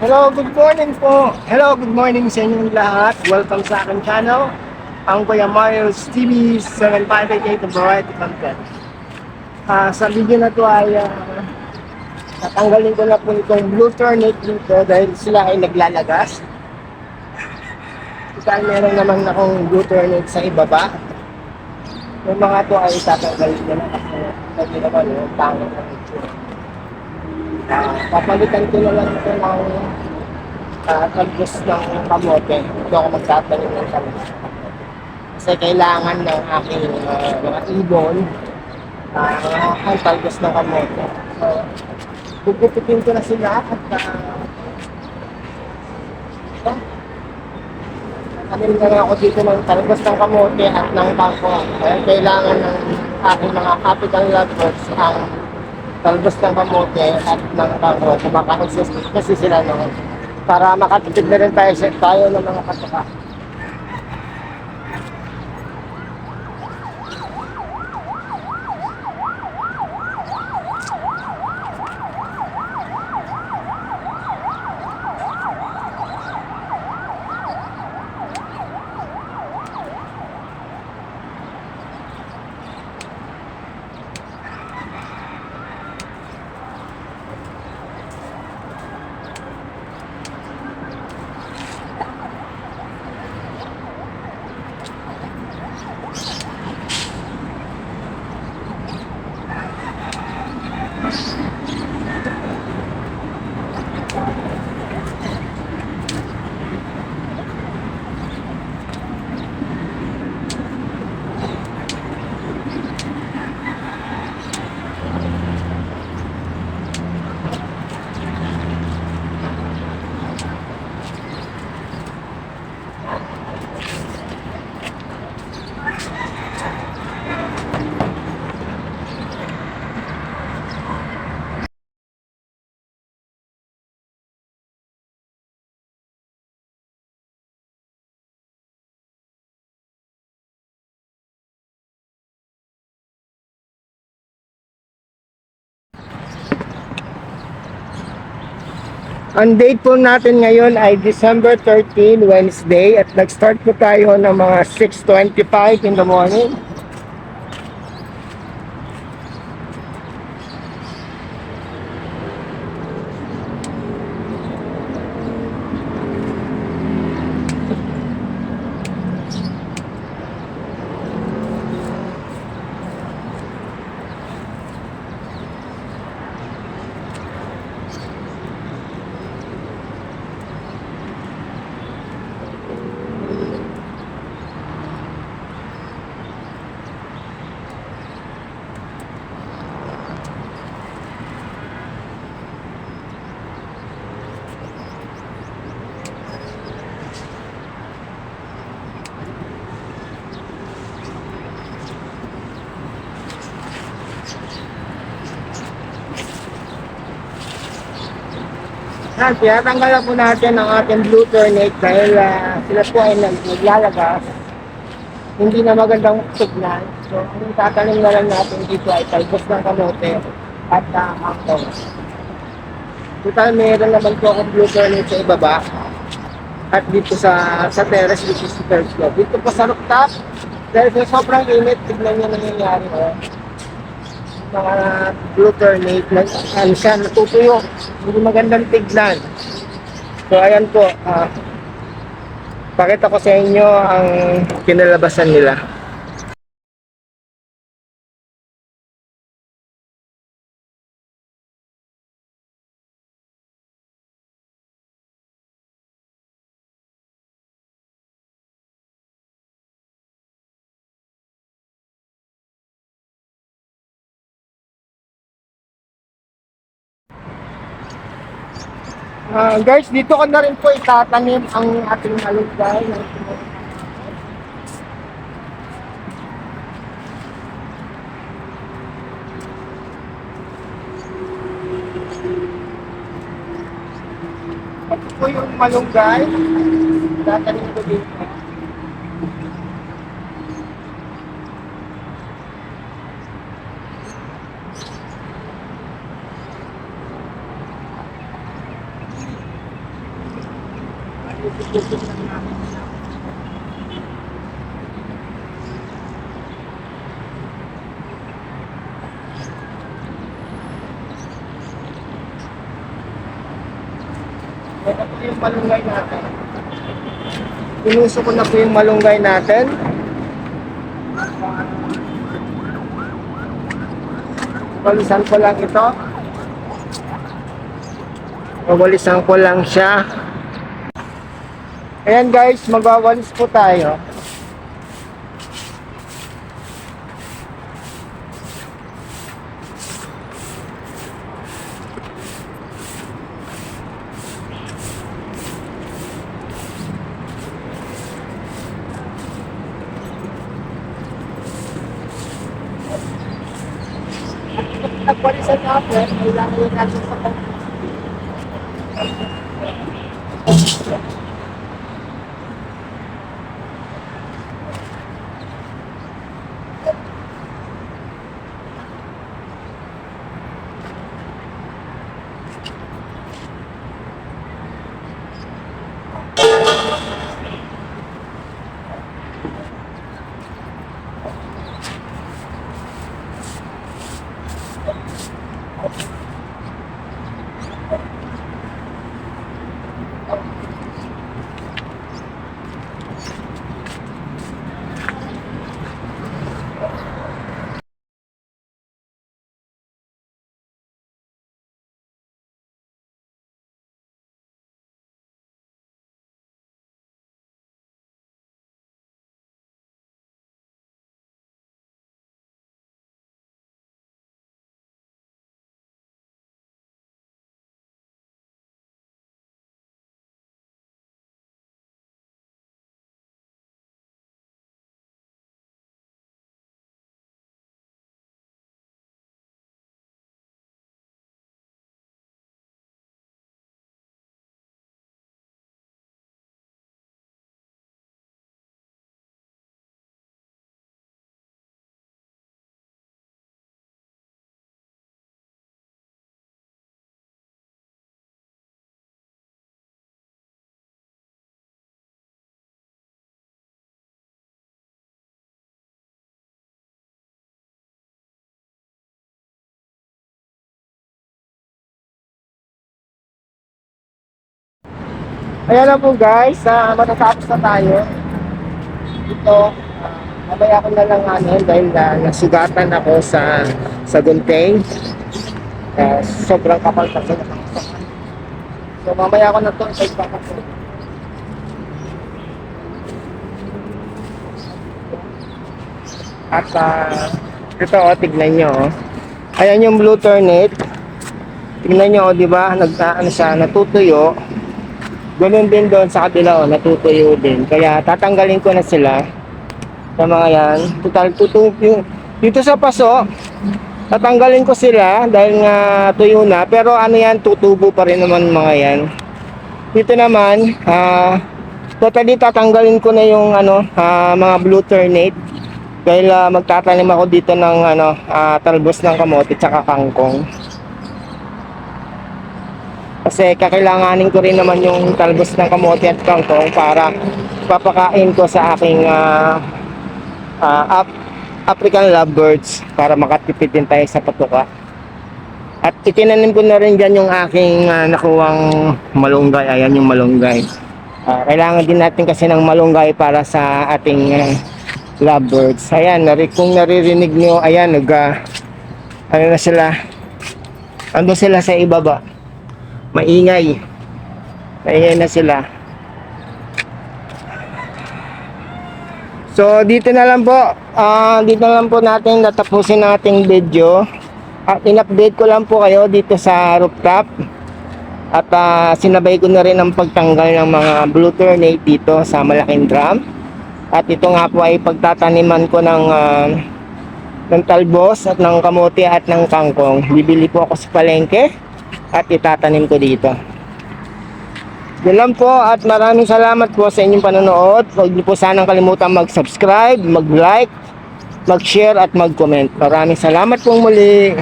Hello, good morning po. Hello, good morning sa inyong lahat. Welcome sa aking channel. Ang Kuya Mario's TV 7588 ng Variety Content. Ah, sa video na to ay ah, tatanggalin ko na po itong blue turnip dito dahil sila ay naglalagas. Dahil meron naman akong blue turnip sa ibaba. Yung mga to ay tatanggalin ko na kasi hindi naman yung pangit papalitan ko na lang ito ng uh, talbos ng kamote. Ito ako magtatanim ng talbos. Kasi kailangan ng aking ah, mga ibon uh, ang talbos ng kamote. So, gugupitin ko na sila at uh, Tanim na ako dito ng talbos ng kamote at ng bangko. Kaya kailangan ng aking mga capital lovers ang talbos ng kamote at ng bangko. Kumakaonsist kasi sila noon. Para makatipid na rin tayo, tayo ng mga katuka. Ang date po natin ngayon ay December 13, Wednesday at nag-start po tayo ng mga 6.25 in the morning. Yan, tinatanggalan po natin ang ating blue turnip dahil ah, sila po ay nag- naglalagas. Hindi na magandang tignan. So, ang tatanim na lang natin dito ay talbos ng kamote at uh, mangkong. Total, meron naman po akong blue turnip sa ibaba. At dito sa sa terrace, which is the third floor. Dito po sa rooftop, dahil sa sobrang init, tignan nyo nangyayari. Oh mga turnip na ano siya, natutuyo. Hindi magandang tignan. So ayan po, ah pakita ko sa inyo ang kinalabasan nila. Ah, guys, dito ko na rin po itatanim ang ating malunggay. Ito po yung malunggay. Tatanim ko dito. Pupusok lang namin siya. Malunggay natin. Pinuso ko na po yung malunggay natin. Walisan ko lang ito. Wawalisan ko lang siya. Ayan guys, magwawalis po tayo. Nagwalisan natin, kailangan natin sa Ayan na po guys, uh, matatapos na tayo. Ito, uh, mamaya ko na lang ano, dahil uh, nasugatan ako sa sa gunting. Uh, sobrang kapal kasi saksakan. So mamaya ko na ito ipagpapasok. At uh, ito oh, tignan nyo oh. Ayan yung blue turnip. Tignan nyo oh, di ba? Nag, uh, ano natutuyo. Ganun din doon sa kabila, oh, natutuyo din. Kaya tatanggalin ko na sila sa mga yan. Total, tutu dito sa paso, tatanggalin ko sila dahil nga tuyo na. Pero ano yan, tutubo pa rin naman mga yan. Dito naman, ah, totally tatanggalin ko na yung ano, ah, mga blue turnip. Dahil ah, magtatanim ako dito ng ano, ah, talbos ng kamote tsaka kangkong. Kasi kakailanganin ko rin naman yung talbos ng kamote at kangkong para papakain ko sa aking ah, ah, Af- African lovebirds para makatipid din tayo sa patuka. At itinanim ko na rin dyan yung aking ah, nakuwang malunggay. Ayan yung malunggay. Ah, kailangan din natin kasi ng malunggay para sa ating ah, lovebirds. Ayan, nari, kung naririnig nyo, ayan, nag, ah, ano na sila, ando sila sa ibaba maingay. Maingay na sila. So, dito na lang po. ah dito na lang po natin natapusin ating video. At in-update ko lang po kayo dito sa rooftop. At ah, sinabay ko na rin ang pagtanggal ng mga blue turnate dito sa malaking drum. At ito nga po ay pagtataniman ko ng ah, ng talbos at ng kamote at ng kangkong. Bibili po ako sa palengke at itatanim ko dito. Yun lang po at maraming salamat po sa inyong panonood. Huwag niyo po sanang kalimutan mag-subscribe, mag-like, mag-share at mag-comment. Maraming salamat pong muli.